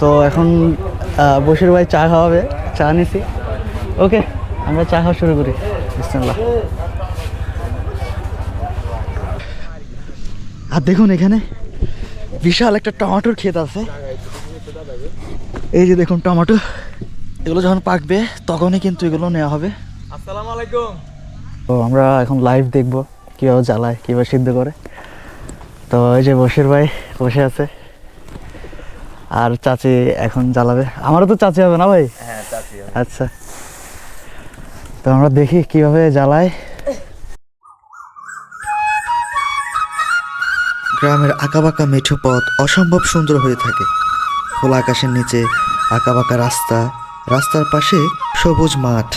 তো এখন বসির ভাই চা খাওয়াবে। চা নিছি। ওকে আমরা চা খাওয়া শুরু করি। বিসমিল্লাহ। আর দেখুন এখানে বিশাল একটা টমেটোর ক্ষেত আছে। এই যে দেখুন টমেটো এগুলো যখন পাকবে তখনই কিন্তু এগুলো নেওয়া হবে। আসসালামু আলাইকুম। তো আমরা এখন লাইভ দেখব কীভাবে জ্বালায় কীভাবে সিদ্ধ করে। তো এই যে বসির ভাই বসে আছে। আর চাচি এখন জ্বালাবে। আমারও তো চাচি হবে না ভাই? হ্যাঁ চাচি আচ্ছা। তো আমরা দেখি কীভাবে জ্বালায়। গ্রামের আঁকাবাঁকা মেঠো পথ অসম্ভব সুন্দর হয়ে থাকে। খোলা আকাশের নিচে আঁকাবাঁকা রাস্তা রাস্তার পাশে সবুজ মাঠ।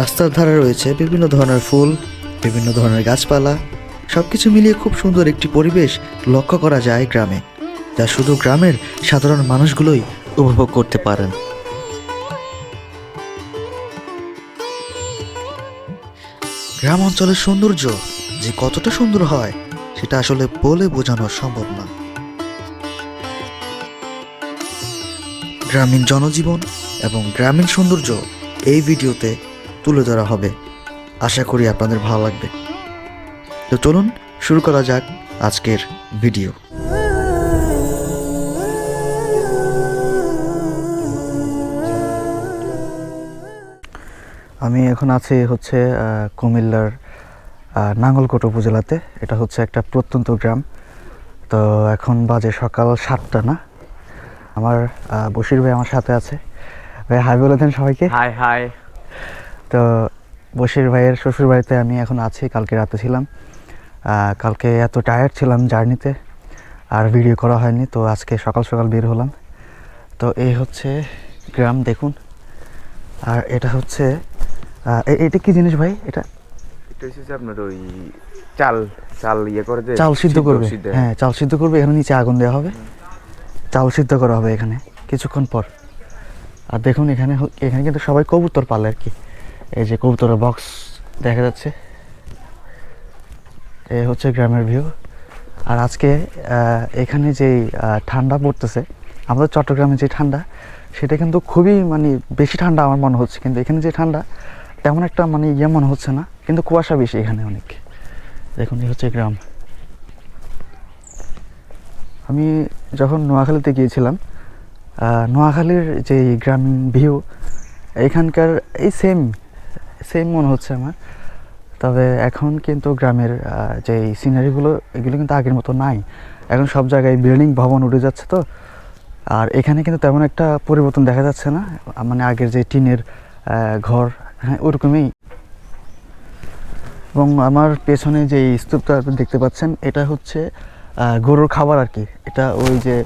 রাস্তার ধারে রয়েছে বিভিন্ন ধরনের ফুল বিভিন্ন ধরনের গাছপালা সবকিছু মিলিয়ে খুব সুন্দর একটি পরিবেশ লক্ষ্য করা যায় গ্রামে, যা শুধু গ্রামের সাধারণ মানুষগুলোই উপভোগ করতে পারেন। গ্রাম অঞ্চলের সৌন্দর্য যে কতটা সুন্দর হয়, সেটা আসলে বলে বোঝানো সম্ভব না। গ্রামীণ জনজীবন এবং গ্রামীণ সৌন্দর্য এই ভিডিওতে তুলে ধরা হবে। আশা করি আপনাদের ভালো লাগবে। তো চলুন শুরু করা যাক আজকের ভিডিও। আমি এখন আছি হচ্ছে কুমিল্লার নাঙ্গলকোট উপজেলাতে। এটা হচ্ছে একটা প্রত্যন্ত গ্রাম। তো এখন বাজে সকাল সাতটা না? আমার বশির ভাই আমার সাথে আছে। ভাই হাই বলে দেন সবাইকে। Hi hi. তো বশির ভাইয়ের শ্বশুর বাড়িতে আমি এখন আছি কালকে রাতে ছিলাম। কালকে এত টায়ার্ড ছিলাম জার্নিতে আর ভিডিও করা হয়নি তো আজকে সকাল সকাল বের হলাম। তো এই হচ্ছে গ্রাম দেখুন। আর এটা হচ্ছে এটা কি জিনিস ভাই? এটা এটা হচ্ছে আপনার ওই চাল চাল ইয়ে করে যে চাল সিদ্ধ করবে। হ্যাঁ চাল সিদ্ধ করবে এখানে নিচে আগুন দেওয়া হবে। চাল সিদ্ধ করা হবে এখানে কিছুক্ষণ পর। আর দেখুন এখানে এখানে কিন্তু সবাই কবুতর পালে আর কি। এই যে কবুতরের বক্স দেখা যাচ্ছে। এ হচ্ছে গ্রামের ভিউ আর আজকে এখানে আহ, ঠান্ডা পড়তেছে আমাদের চট্টগ্রামে যে ঠান্ডা সেটা কিন্তু খুবই মানে বেশি ঠান্ডা আমার মনে হচ্ছে। কিন্তু এখানে যে ঠান্ডা তেমন একটা মানে ইয়ে মনে হচ্ছে না কিন্তু কুয়াশা বেশি এখানে অনেক। দেখুন এই হচ্ছে গ্রাম। আমি যখন নোয়াখালীতে গিয়েছিলাম নোয়াখালীর যে গ্রামীণ ভিউ এখানকার এই সেম সেম মনে হচ্ছে আমার। তবে এখন কিন্তু গ্রামের যে সিনারিগুলো এগুলো কিন্তু আগের মতো নাই। এখন সব জায়গায় বিল্ডিং ভবন উঠে যাচ্ছে তো। আর এখানে কিন্তু তেমন একটা পরিবর্তন দেখা যাচ্ছে না। মানে আগের যে টিনের ঘর হ্যাঁ ওরকমই। এবং আমার পেছনে যে স্তূপটা দেখতে পাচ্ছেন, এটা হচ্ছে গরুর খাবার আর কি। এটা ওই যে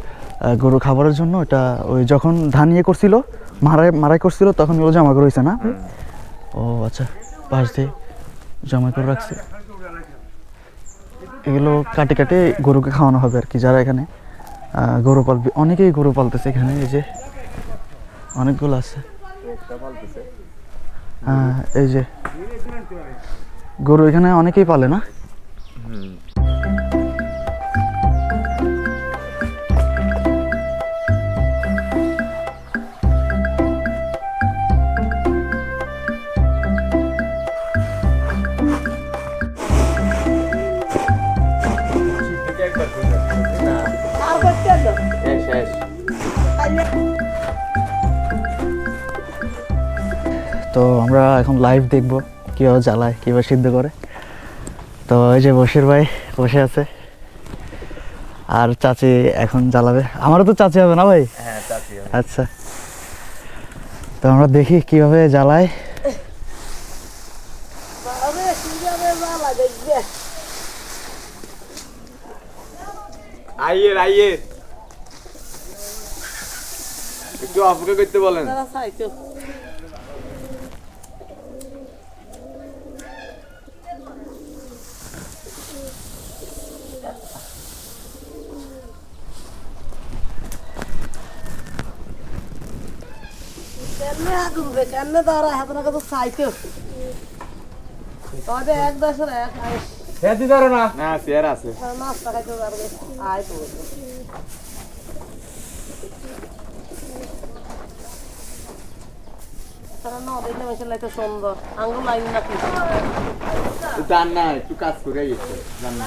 গরুর খাবারের জন্য এটা ওই যখন ধান ইয়ে করছিল মারাই মারাই করছিল, তখন এগুলো জমা করে হয়েছে না? ও আচ্ছা পাশ দিয়ে। জমা করে রাখছে। এগুলো কাটে কাটে গরুকে খাওয়ানো হবে আর কি, যারা এখানে গরু পালবে অনেকেই গরু পালতেছে এখানে, এই যে অনেকগুলো আছে। হ্যাঁ এই যে গরু এখানে অনেকেই পালে না? তো আমরা এখন লাইভ দেখব কীভাবে জ্বালায় কীভাবে সিদ্ধ করে। তো এই যে বসির ভাই বসে আছে। আর চাচি এখন জ্বালাবে। আমারও তো চাচি হবে না ভাই? হ্যাঁ চাচি আচ্ছা। তো আমরা দেখি কীভাবে জ্বালায়। আইয়ের আইয়ের একটু অপেক্ষা করতে বলেন কেনে আগুন বে কেনে দাঁড়া হাত না কত চাইতো তবে এক দশের এক আইস হ্যাঁ দিতে পারো না না চেয়ার আছে নাস্তা খাইতে পারবে আয় তো তারা ন দেখলে মেশিন লাইতে সুন্দর। আঙ্গুল লাইন না জান না একটু কাজ করে গেছে জান না।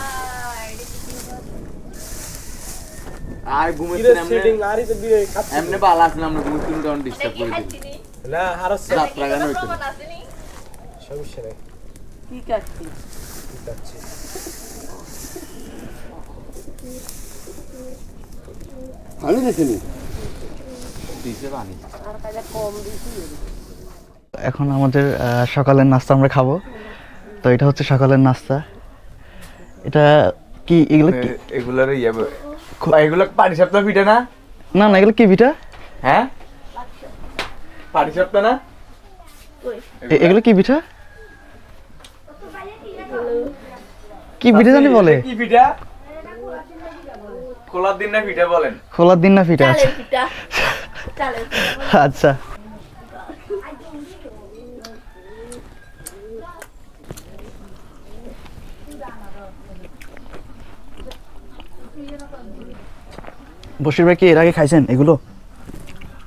আর ঘুমাচ্ছেন এমনি এমনি ভালো আছেন আমরা ঘুমাচ্ছেন তখন ডিস্টার্ব করে দিই। যাত্রা গান হইতো না। কি কাটছি দিছে পানি। আর কাজে কম দিছি। এখন আমাদের আহ, সকালের নাস্তা আমরা খাব। তো এটা হচ্ছে সকালের নাস্তা। এটা কি এগুলো কি? এগুলার ইয়ে এগুলো পাটি পিঠা পিঠে না? না না এগুলো কি পিঠা? হ্যাঁ? সপ্তাহ না? এগুলো কি পিঠা? কি পিঠা জানি বলে? কি পিঠা? খোলার দিন না পিঠা বলেন। খোলার দিন না পিঠা আচ্ছা। বসির ভাই কি এর আগে খাইছেন এগুলো?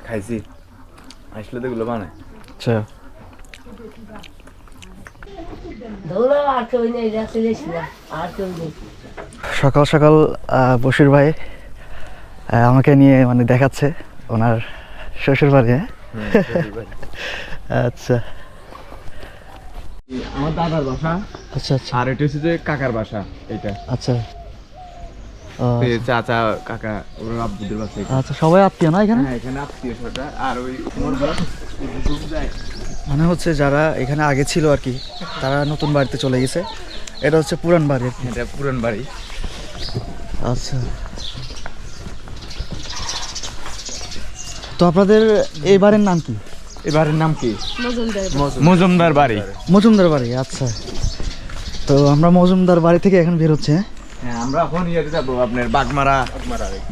খাইছি। আসলে তো এগুলো বানায়। আচ্ছা। সকাল সকাল বশির ভাই আমাকে নিয়ে মানে দেখাচ্ছে ওনার শ্বশুর বাড়ি হ্যাঁ? আচ্ছা। আমার দাদার বাসা। আচ্ছা আচ্ছা। আর এটা হচ্ছে যে কাকার বাসা এটা আচ্ছা। চাচা কাকা ওর আব্বুদের বাসা আচ্ছা সবাই আত্মীয় না এখানে? হ্যাঁ এখানে আত্মীয় স্বজন আর ওই মোর বাস যায়। মানে হচ্ছে যারা এখানে আগে ছিল আর কি তারা নতুন বাড়িতে চলে গেছে। এটা হচ্ছে পুরান বাড়ি এটা পুরান বাড়ি। আচ্ছা। তো আপনাদের এই বাড়ির নাম কি? এই বাড়ির নাম কি? মজুমদার বাড়ি। মজুমদার বাড়ি আচ্ছা। তো আমরা মজুমদার বাড়ি থেকে এখন বের হচ্ছে হ্যাঁ? হ্যাঁ আমরা এখন যাব আপনার বাগমারা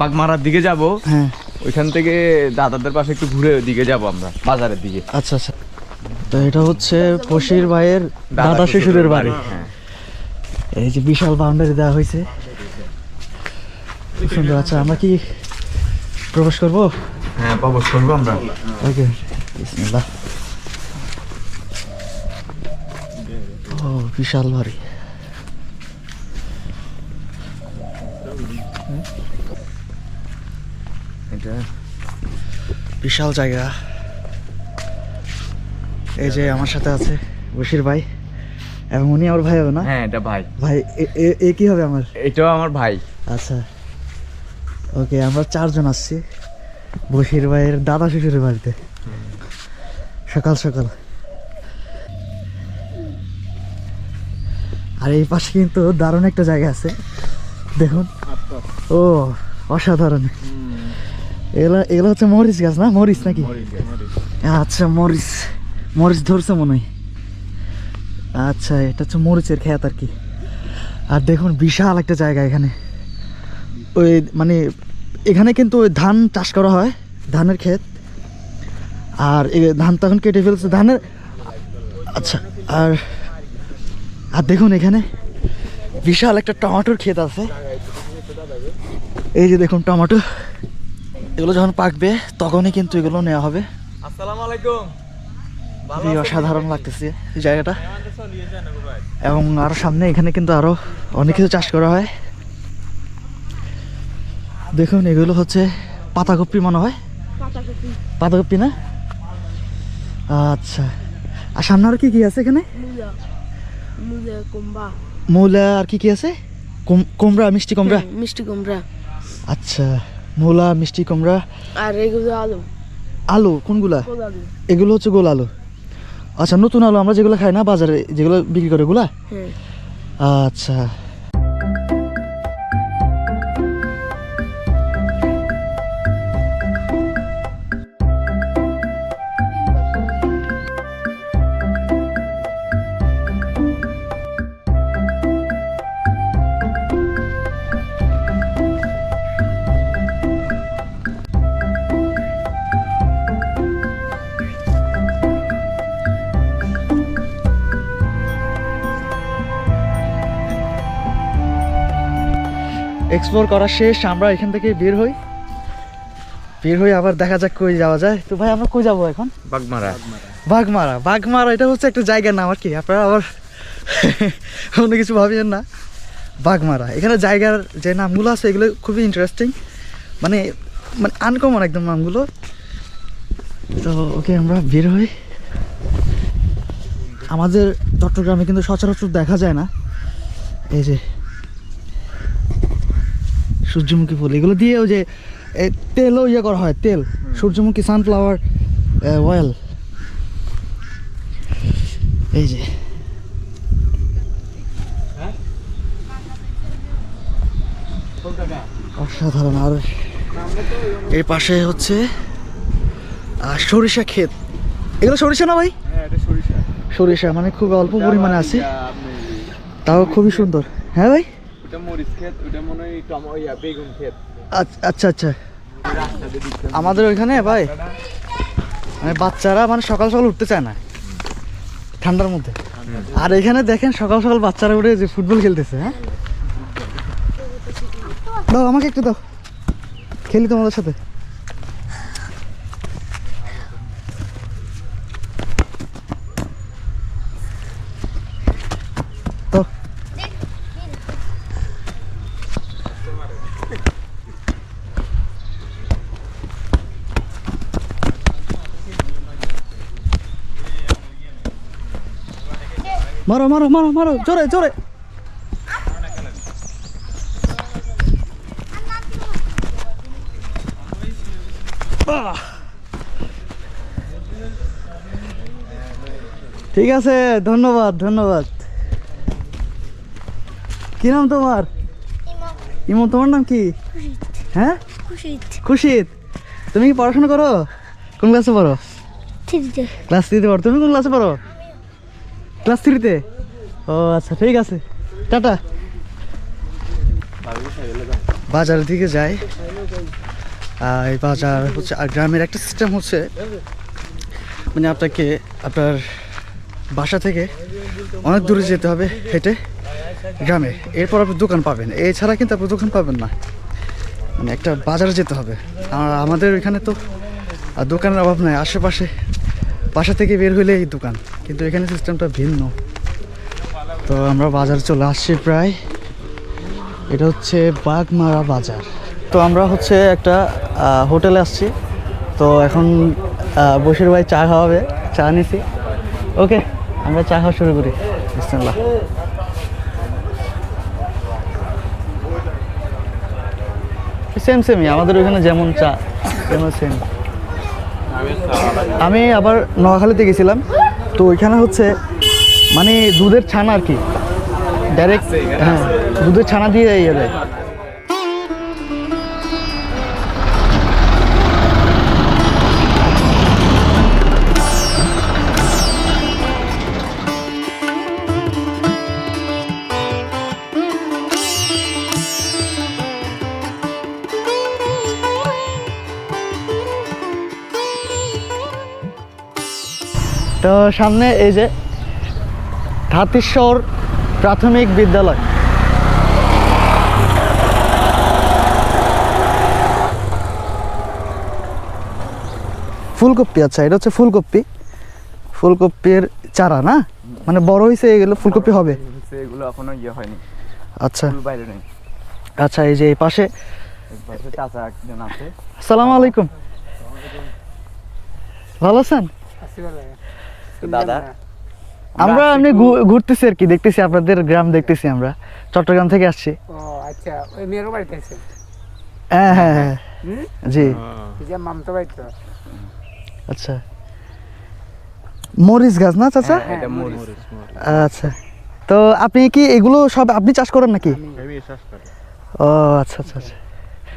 বাগমারার দিকে যাব। হ্যাঁ। ওইখান থেকে দাদাদের পাশে একটু ঘুরে ওইদিকে যাব আমরা বাজারের দিকে। আচ্ছা আচ্ছা। তো এটা হচ্ছে পশির ভাইয়ের দাদা শ্বশুরের বাড়ি হ্যাঁ। এই যে বিশাল বাউন্ডারি দেওয়া হয়েছে। সুন্দর আচ্ছা আমরা কি প্রবেশ করব? হ্যাঁ প্রবেশ করব আমরা। ওকে বিসমিল্লাহ। ও বিশাল বাড়ি। বিশাল জায়গা। এই যে আমার সাথে আছে বশির ভাই এবং উনি আমার ভাই হবে না? হ্যাঁ এটা ভাই। ভাই এ- কি হবে আমার? এটাও আমার ভাই। আচ্ছা। ওকে আমরা চারজন আসছি বশির ভাইয়ের দাদা শ্বশুরের বাড়িতে। সকাল সকাল। আর এই পাশে কিন্তু দারুণ একটা জায়গা আছে। দেখুন। ও অসাধারণ। এগুলো এগুলো হচ্ছে মরিচ গাছ না? মরিচ নাকি? আচ্ছা মরিচ। মরিচ ধরছে মনে হয়। আচ্ছা এটা হচ্ছে মরিচের খেত আর কি। আর দেখুন বিশাল একটা জায়গা এখানে। ওই মানে এখানে কিন্তু ওই ধান চাষ করা হয় ধানের ক্ষেত। আর ধান তখন কেটে ফেলছে। ধানের আচ্ছা আর আর দেখুন এখানে বিশাল একটা টমেটোর ক্ষেত আছে। এই যে দেখুন টমেটো। এগুলো যখন পাকবে তখনই কিন্তু এগুলো নেওয়া হবে। আসসালামু আলাইকুম। খুবই অসাধারণ লাগতেছে এই জায়গাটা। এবং আরও সামনে এখানে কিন্তু আরও অনেক কিছু চাষ করা হয়। দেখুন এগুলো হচ্ছে পাতাকপি মনে হয়? পাতাকপি। না? আচ্ছা। আর সামনে আর কি কি আছে এখানে? মুলা। মুলা মূলা আর কি কি আছে? কুমড়া মিষ্টি কুমড়া? মিষ্টি কুমড়া। আচ্ছা। মূলা মিষ্টি কুমড়া। আর এগুলো আলু। আলু? কোনগুলা? এগুলো হচ্ছে গোল আলু। আচ্ছা নতুন আলু আমরা যেগুলো খাই না বাজারে যেগুলো বিক্রি করে ওগুলা? হ্যাঁ। আচ্ছা। এক্সপ্লোর করা শেষ আমরা এখান থেকে বের হই। বের হই আবার দেখা যাক কই যাওয়া যায়। তো ভাই আমরা কই যাব এখন? বাগমারা। বাঘমারা বাঘমারা এটা হচ্ছে একটা জায়গার নাম আর কি। আপনারা আবার অন্য কিছু ভাবিয়েন না। বাঘমারা এখানে জায়গার যে নামগুলো আছে এগুলো খুবই ইন্টারেস্টিং মানে মানে আনকমন একদম নামগুলো। তো ওকে আমরা বের হই। আমাদের চট্টগ্রামে কিন্তু সচরাচর দেখা যায় না। এই যে সূর্যমুখী ফুল এগুলো দিয়ে ওই যে তেলও ইয়ে করা হয় তেল। সূর্যমুখী সানফ্লাওয়ার অয়েল এই যে। অসাধারণ। আর এর পাশে হচ্ছে সরিষা ক্ষেত। এগুলো সরিষা না ভাই? হ্যাঁ সরিষা। মানে খুব অল্প পরিমাণে আছে। তাও খুবই সুন্দর। হ্যাঁ ভাই? আচ্ছা আচ্ছা আচ্ছা। আমাদের ওইখানে, ভাই মানে বাচ্চারা মানে সকাল সকাল উঠতে চায় না। ঠান্ডার মধ্যে। আর এখানে দেখেন, সকাল সকাল বাচ্চারা উঠে যে ফুটবল খেলতেছে হ্যাঁ? দাও, আমাকে একটু দাও। খেলি তোমাদের সাথে। মারো মারো মারো মারো জোরে জোরে। ঠিক আছে ধন্যবাদ ধন্যবাদ। কি নাম তোমার? ইমন তোমার নাম কি? হ্যাঁ? খুশিদ তুমি কি পড়াশোনা করো? কোন ক্লাসে পড়ো? ক্লাস থ্রিতে পড়ো। তুমি কোন ক্লাসে পড়ো? ক্লাস থ্রিতে ও আচ্ছা ঠিক আছে। টাটা। বাজারের দিকে যাই। এই বাজার হচ্ছে, আর গ্রামের একটা সিস্টেম হচ্ছে মানে আপনাকে, আপনার বাসা থেকে অনেক দূরে যেতে হবে হেঁটে গ্রামে। এরপর আপনি দোকান পাবেন। এছাড়া কিন্তু আপনি দোকান পাবেন না। মানে একটা বাজারে যেতে হবে। আর আমাদের এখানে তো দোকানের অভাব নাই, আশেপাশে বাসা থেকে বের হলে এই দোকান। কিন্তু এখানে সিস্টেমটা ভিন্ন। তো আমরা বাজারে চলে আসছি প্রায়। এটা হচ্ছে বাগমারা বাজার। তো আমরা হচ্ছে একটা হোটেলে আসছি। তো এখন বসির ভাই চা খাওয়াবে। চা নিছি। ওকে, আমরা চা খাওয়া শুরু করি। বিসমিল্লাহ। সেম সেমই আমাদের ওইখানে যেমন চা তেমন সেম আমি আবার নোয়াখালীতে গেছিলাম। তো ওইখানে হচ্ছে মানে দুধের ছানা আর কি। ডাইরেক্ট হ্যাঁ দুধের ছানা দিয়ে ইয়ে দেয়। তো সামনে এই যে ধাতেশ্বর প্রাথমিক বিদ্যালয়। ফুলকপি আচ্ছা এটা হচ্ছে ফুলকপি। ফুলকপির চারা না? মানে বড় হয়েছে এগুলো ফুলকপি হবে? এগুলো এখনও ইয়ে হয়নি। আচ্ছা। বাইরে নেই। আচ্ছা এই যে এই পাশে? পাশে চাচা একজন আছে। আসসালামু আলাইকুম। ভালো আছেন? দাদা। আমরা এমনি ঘুরতেছি আর কি দেখতেছি আপনাদের গ্রাম দেখতেছি আমরা। চট্টগ্রাম থেকে আসছি। ও আচ্ছা ওই মেয়ের বাড়িতে আছে হ্যাঁ হ্যাঁ হ্যাঁ। জি। যে মামতো বাড়িতে আচ্ছা। মরিচ গাছ না চাচা? হ্যাঁ, আচ্ছা। তো আপনি কি এগুলো সব আপনি চাষ করেন নাকি? ও আচ্ছা আচ্ছা আচ্ছা।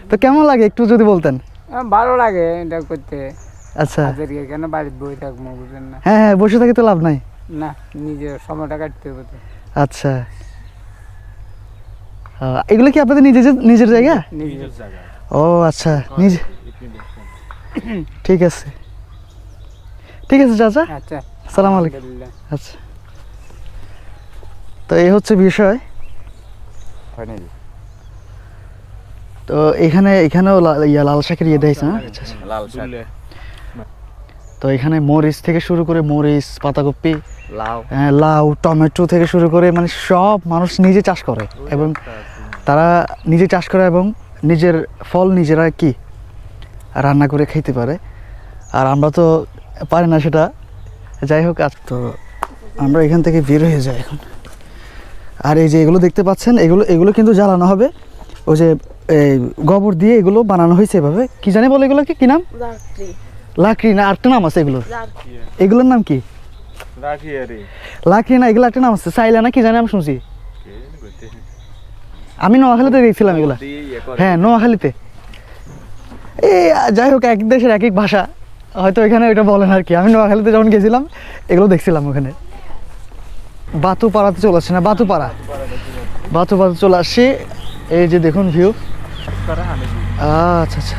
তো কেমন লাগে একটু যদি বলতেন? ভালো লাগে এটা করতে। আচ্ছা। তাদেরকে কেন বাড়িতে বই থাকব বুঝলেন না? হ্যাঁ হ্যাঁ বসে থাকি তো লাভ নাই। না নিজের সময়টা কাটতে হবে তো। আচ্ছা। এগুলো কি আপনাদের নিজের নিজের জায়গা? নিজের ও আচ্ছা নিজে ঠিক আছে। ঠিক আছে চাচা? আচ্ছা। সালাম আলাইকুম। আচ্ছা। তো এই হচ্ছে বিষয়। হয়নি তো এখানে এখানেও ইয়া লাল শাকের ইয়ে দিয়েছে না আচ্ছা আচ্ছা। লাল শাক। তো এখানে মরিচ থেকে শুরু করে মরিচ পাতাকপি লাউ। হ্যাঁ, লাউ টমেটো থেকে শুরু করে মানে সব মানুষ নিজে চাষ করে এবং তারা নিজে চাষ করে এবং নিজের ফল নিজেরা কি রান্না করে খেতে পারে। আর আমরা তো পারি না সেটা। যাই হোক আর তো আমরা এখান থেকে বের হয়ে যাই এখন। আর এই যে এগুলো দেখতে পাচ্ছেন এগুলো এগুলো কিন্তু জ্বালানো হবে। ওই যে এই গোবর দিয়ে এগুলো বানানো হয়েছে এভাবে। কি জানি বলে এগুলো কি কি নাম লাকড়ি না আরেকটা নাম আছে এগুলো এগুলোর নাম কি? লাকড়ি না এগুলো একটা নাম আছে সাইলা না কি জানি আমি শুনছি। আমি নোয়াখালীতে দেখছিলাম এগুলা। হ্যাঁ নোয়াখালীতে। এই যাই হোক এক দেশের এক এক ভাষা। হয়তো এখানে ওইটা বলেন আর কি। আমি নোয়াখালীতে যখন গেছিলাম এগুলো দেখছিলাম ওখানে। বাতুপাড়াতে চলে আসছে না বাতুপাড়া? বাতুপাড়াতে চলে আসছি। এই যে দেখুন ভিউ আচ্ছা আচ্ছা।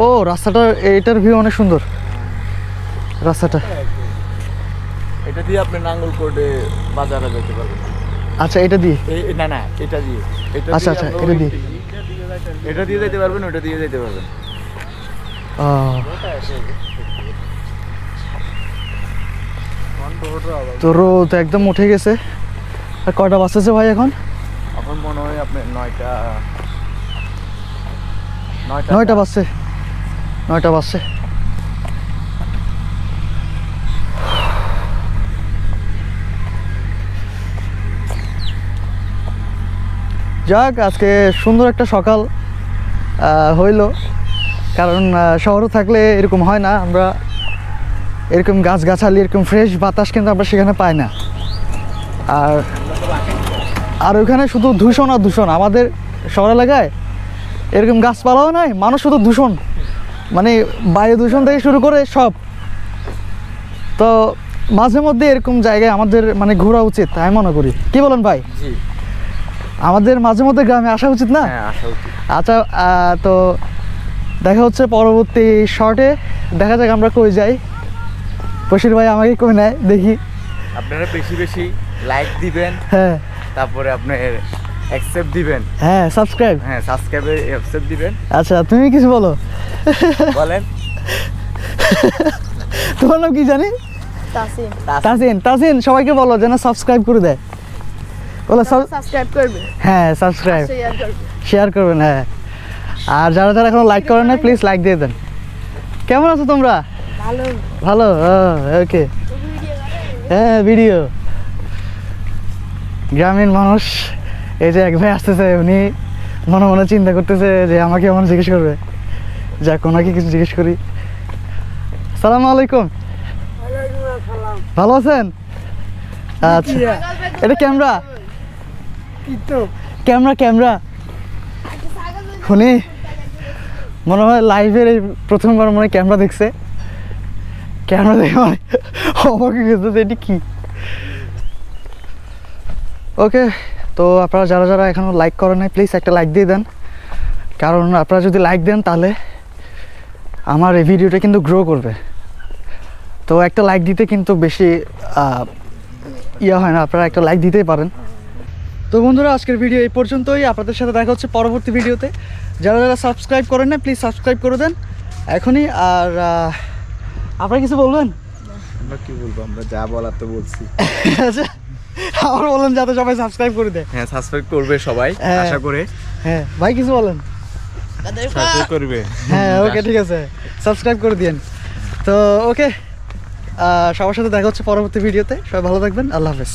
ও রাস্তাটা এইটার ভিউ অনেক সুন্দর। রাস্তাটা। এটা দিয়ে আপনি নাঙ্গল কোটে বাজারে যেতে পারবেন। আচ্ছা এটা দিয়ে? না না এটা দিয়ে। এটা আচ্ছা, আচ্ছা, এটা দিয়ে। এটা দিয়ে যেতে পারবেন ওটা দিয়ে যেতে পারবেন। তো রোদ একদম উঠে গেছে। আর কয়টা বাজতেছে ভাই এখন? এখন মনে হয় আপনি নয়টা নয়টা বাজছে। নয়টা বাজছে। যাক আজকে সুন্দর একটা সকাল হইল। কারণ শহরে থাকলে এরকম হয় না। আমরা এরকম গাছগাছালি এরকম ফ্রেশ বাতাস কিন্তু আমরা সেখানে পাই না। আর আর ওখানে শুধু দূষণ আর দূষণ। আমাদের শহর এলাকায় এরকম গাছপালাও নাই মানুষ শুধু দূষণ। মানে বায়ু দূষণ থেকে শুরু করে সব। তো মাঝে মধ্যে এরকম জায়গায় আমাদের মানে ঘোরা উচিত আমি মনে করি। কি বলেন ভাই? আমাদের মাঝে মধ্যে গ্রামে আসা উচিত না? হ্যাঁ আচ্ছা তো দেখা হচ্ছে পরবর্তী শর্টে দেখা যাক আমরা কই যাই। বশির ভাই আমাকে কই নেয় দেখি। আপনারা বেশি বেশি লাইক দিবেন। হ্যাঁ। তারপরে আপনার অ্যাকসেপ্ট দিবেন। হ্যাঁ সাবস্ক্রাইব হ্যাঁ সাবস্ক্রাইবে অ্যাকসেপ্ট দিবেন। আচ্ছা তুমি কিছু বলো? বলেন। তোমার নাম কি জানি? তাসিম তাজিন তাজিন সবাইকে বলো যেন সাবস্ক্রাইব করে দেয়। বলো সাবস্ক্রাইব করবে। হ্যাঁ সাবস্ক্রাইব শেয়ার শেয়ার করবেন হ্যাঁ। আর যারা যারা এখনও লাইক করেন না প্লিজ লাইক দিয়ে দেন। কেমন আছো তোমরা? ভালো। ভালো? ওকে হ্যাঁ ভিডিও গ্রামীণ মানুষ। এই যে এক ভাই আসতেছে উনি মনে মনে চিন্তা করতেছে যে আমাকে এমন জিজ্ঞেস করবে। যাক ওনাকে কিছু জিজ্ঞেস করি। সালাম আলাইকুম। ভালো আছেন? আচ্ছা। এটা ক্যামেরা? Camera camera. শুনি মনে হয় লাইভের এই প্রথমবার মনে ক্যামেরা দেখছে। ক্যামেরা দেখে মানে অবাক হয়ে গেছে এটি কি। ওকে। তো আপনারা যারা যারা এখনও লাইক করেন নাই প্লিজ একটা লাইক দিয়ে দেন। কারণ আপনারা যদি লাইক দেন তাহলে আমার এই ভিডিওটা কিন্তু গ্রো করবে। তো একটা লাইক দিতে কিন্তু বেশি ইয়া হয় না আপনারা একটা লাইক দিতেই পারেন। তো বন্ধুরা আজকের ভিডিও এই পর্যন্তই। আপনাদের সাথে দেখা হচ্ছে পরবর্তী ভিডিওতে যারা যারা সাবস্ক্রাইব করেন না প্লিজ সাবস্ক্রাইব করে দেন। এখনই আর আপনারা কিছু বলবেন? আমরা কি বলব? আমরা যা বলার তো বলছি। আচ্ছা। আবার বলেন যাতে সবাই সাবস্ক্রাইব করে দেয়। হ্যাঁ সাবস্ক্রাইব করবে সবাই হ্যাঁ। আশা করে। হ্যাঁ ভাই কিছু বলেন? সাবস্ক্রাইব করবে। হ্যাঁ ওকে ঠিক আছে। সাবস্ক্রাইব করে দিন তো ওকে সবার সাথে দেখা হচ্ছে পরবর্তী ভিডিওতে সবাই ভালো থাকবেন। আল্লাহ হাফেজ।